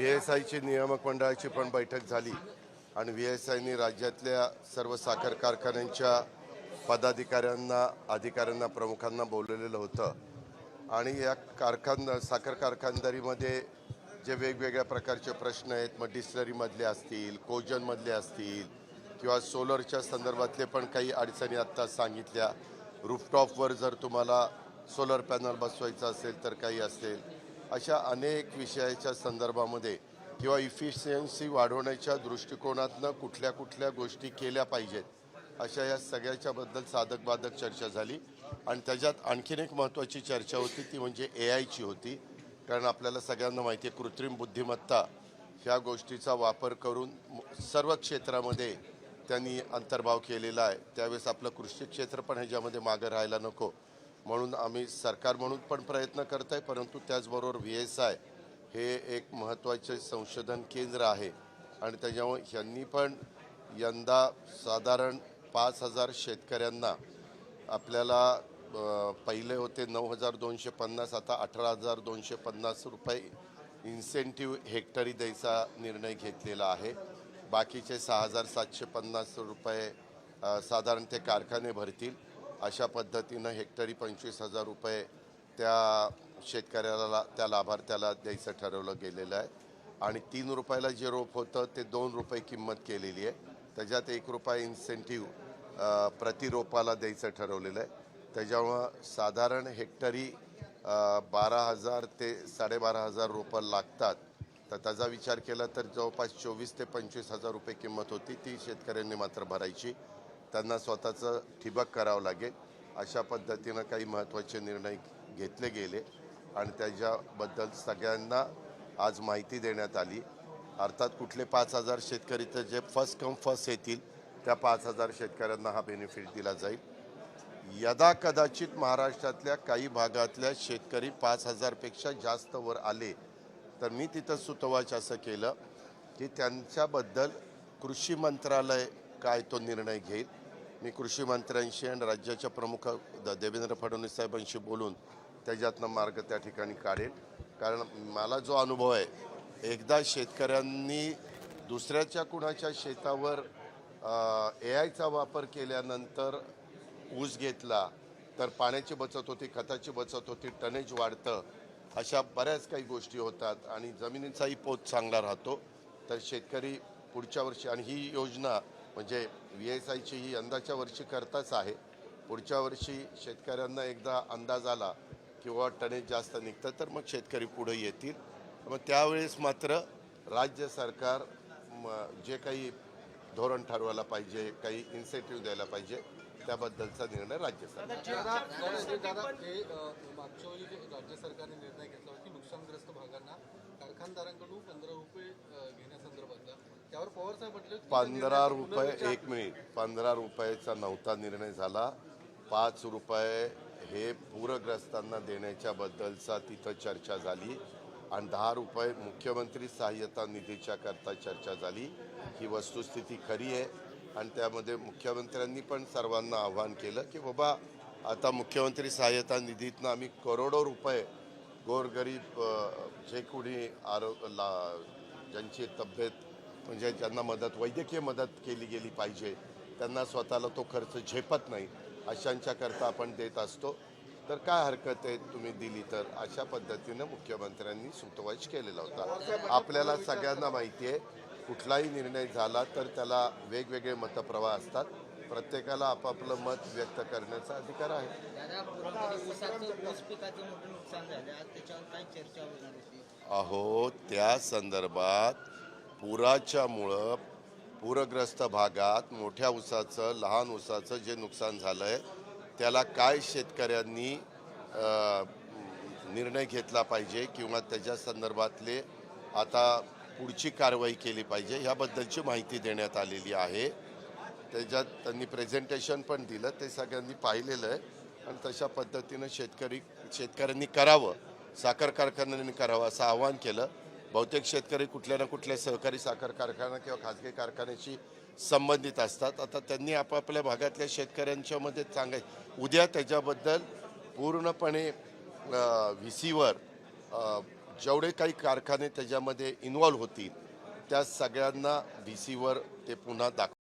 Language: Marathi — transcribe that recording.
व्ही एस आयची नियामक मंडळाची पण बैठक झाली आणि व्ही एस आयनी राज्यातल्या सर्व साखर कारखान्यांच्या पदाधिकाऱ्यांना अधिकाऱ्यांना प्रमुखांना बोलवलेलं होतं. आणि या कारखान साखर कारखानदारीमध्ये जे वेगवेगळ्या प्रकारचे प्रश्न आहेत मग डिस्लरीमधले असतील कोजनमधले असतील किंवा सोलरच्या संदर्भातले पण काही अडचणी आत्ता सांगितल्या. रूफटॉपवर जर तुम्हाला सोलर पॅनल बसवायचं असेल तर काही असेल. अशा अनेक विषयाच्या संदर्भामध्ये किंवा इफिशियन्सी वाढवण्याच्या दृष्टिकोनातनं कुठल्या कुठल्या गोष्टी केल्या पाहिजेत अशा या सगळ्याच्याबद्दल साधक बाधक चर्चा झाली. आणि त्याच्यात आणखीन एक महत्त्वाची चर्चा होती ती म्हणजे ए आयची होती. कारण आपल्याला सगळ्यांना माहिती आहे कृत्रिम बुद्धिमत्ता ह्या गोष्टीचा वापर करून सर्व क्षेत्रामध्ये त्यांनी अंतर्भाव केलेला आहे. त्यावेळेस आपलं कृषी क्षेत्र पण ह्याच्यामध्ये मागं राहायला नको. म्हणून आम्ही सरकार म्हणून पण प्रयत्न करत आहे परंतु त्याचबरोबर व्ही एस आय हे एक महत्त्वाचे संशोधन केंद्र आहे. आणि त्याच्यामुळे ह्यांनी पण यंदा साधारण पाच हजार शेतकऱ्यांना आपल्याला पहिले होते नऊ हजार दोनशे पन्नास आता अठरा हजार दोनशे पन्नास रुपये इन्सेंटिव्ह हेक्टरी द्यायचा निर्णय घेतलेला आहे. बाकीचे सहा हजार सातशे पन्नास रुपये साधारण ते कारखाने भरतील. अशा पद्धतीनं हेक्टरी पंचवीस हजार रुपये त्या शेतकऱ्याला त्या लाभार्थ्याला द्यायचं ठरवलं गेलेलं आहे. आणि तीन रुपयाला जे रोप होतं ते दोन रुपये किंमत केलेली आहे. त्याच्यात एक रुपया इन्सेंटिव्ह प्रतिरोपाला द्यायचं ठरवलेलं आहे. त्याच्यामुळं साधारण हेक्टरी बारा हजार ते साडेबारा हजार रोपं लागतात. तर त्याचा विचार केला तर जवळपास चोवीस ते पंचवीस हजार रुपये किंमत होती. ती शेतकऱ्यांनी मात्र भरायची. त्यांना स्वतःचं ठिबक करावं लागेल. अशा पद्धतीनं काही महत्त्वाचे निर्णय घेतले गेले आणि त्याच्याबद्दल सगळ्यांना आज माहिती देण्यात आली. अर्थात कुठले पाच हजार शेतकरी तर जे फर्स्ट कम फर्स्ट येतील त्या पाच हजार शेतकऱ्यांना हा बेनिफिट दिला जाईल. यदा कदाचित महाराष्ट्रातल्या काही भागातल्या शेतकरी पाच हजारपेक्षा जास्त वर आले तर मी तिथं सुतवाच असं केलं की त्यांच्याबद्दल कृषी मंत्रालय काय तो निर्णय घेईल. मी कृषी मंत्र्यांशी आणि राज्याच्या प्रमुख द- देवेंद्र फडणवीस साहेबांशी बोलून त्याच्यातनं मार्ग त्या ठिकाणी काढेल कारण मला जो अनुभव आहे एकदा शेतकऱ्यांनी दुसऱ्याच्या कुणाच्या शेतावर ए आयचा वापर केल्यानंतर ऊस घेतला तर पाण्याची बचत होती खताची बचत होती टनेज वाढतं अशा बऱ्याच काही गोष्टी होतात. आणि जमिनीचाही पोत चांगला राहतो. तर शेतकरी पुढच्या वर्षी आणि ही योजना म्हणजे व्ही एस आयची ही यंदाच्या वर्षी करताच आहे. पुढच्या वर्षी शेतकऱ्यांना एकदा अंदाज आला किंवा टनेज जास्त निघतं तर मग शेतकरी पुढे येतील. मग त्यावेळेस मात्र राज्य सरकार म- जे काही धोरण ठरवायला पाहिजे काही इन्सेंटिव्ह द्यायला पाहिजे त्याबद्दलचा निर्णय राज्य सरकार दादा दादा दादा अ, मागच्या वेळी जे राज्य सरकारने निर्णय घेतला होता की नुकसानग्रस्त भागांना कारखानदारांकडून पंधरा रुपये पंधरा रुपये एक मिनिट. पंधरा रुपयाचा नव्हता निर्णय झाला. पाच रुपये हे पूरग्रस्तांना देण्याच्या बद्दलचा तिथं चर्चा झाली. आणि दहा रुपये मुख्यमंत्री सहाय्यता निधीच्या करता चर्चा झाली. ही वस्तुस्थिती खरी आहे. आणि त्यामध्ये मुख्यमंत्र्यांनी पण सर्वांना आव्हान केलं की बाबा आता मुख्यमंत्री सहाय्यता निधीतनं आम्ही करोडो रुपये गोरगरीब जे कोणी आरोग्य ला ज्यांची तब्येत म्हणजे ज्यांना मदत वैद्यकीय मदत केली गेली पाहिजे त्यांना स्वतःला तो खर्च झेपत नाही अशांच्याकरता आपण देत असतो. तर काय हरकत आहे तुम्ही दिली तर? अशा पद्धतीनं मुख्यमंत्र्यांनी सुतवाच केलेला होता. आपल्याला सगळ्यांना माहिती आहे कुठलाही निर्णय झाला तर त्याला वेगवेगळे मतप्रवाह असतात. प्रत्येकाला आपापलं मत व्यक्त करण्याचा अधिकार आहे. अहो त्या संदर्भात पुराच्यामुळं पूरग्रस्त भागात मोठ्या ऊसाचं लहान ऊसाचं जे नुकसान झालं आहे त्याला काय शेतकऱ्यांनी निर्णय घेतला पाहिजे किंवा त्याच्या संदर्भातले आता पुढची कारवाई केली पाहिजे ह्याबद्दलची माहिती देण्यात आलेली आहे. त्याच्यात त्यांनी प्रेझेंटेशन पण दिलं ते सगळ्यांनी पाहिलेलं आहे. आणि तशा पद्धतीनं शेतकरी शेतकऱ्यांनी करावं साखर कारखान्यांनी करावं असं आवाहन केलं. बहुतेक शेतकरी कुठल्या ना कुठल्या सहकारी साखर कारखाना किंवा खाजगी कारखान्याशी संबंधित असतात. आता त्यांनी आपापल्या भागातल्या शेतकऱ्यांच्यामध्ये सांगाय उद्या त्याच्याबद्दल पूर्णपणे व्ही सीवर जेवढे काही कारखाने त्याच्यामध्ये इन्व्हॉल्व्ह होतील त्या सगळ्यांना व्ही सीवर ते पुन्हा दाखव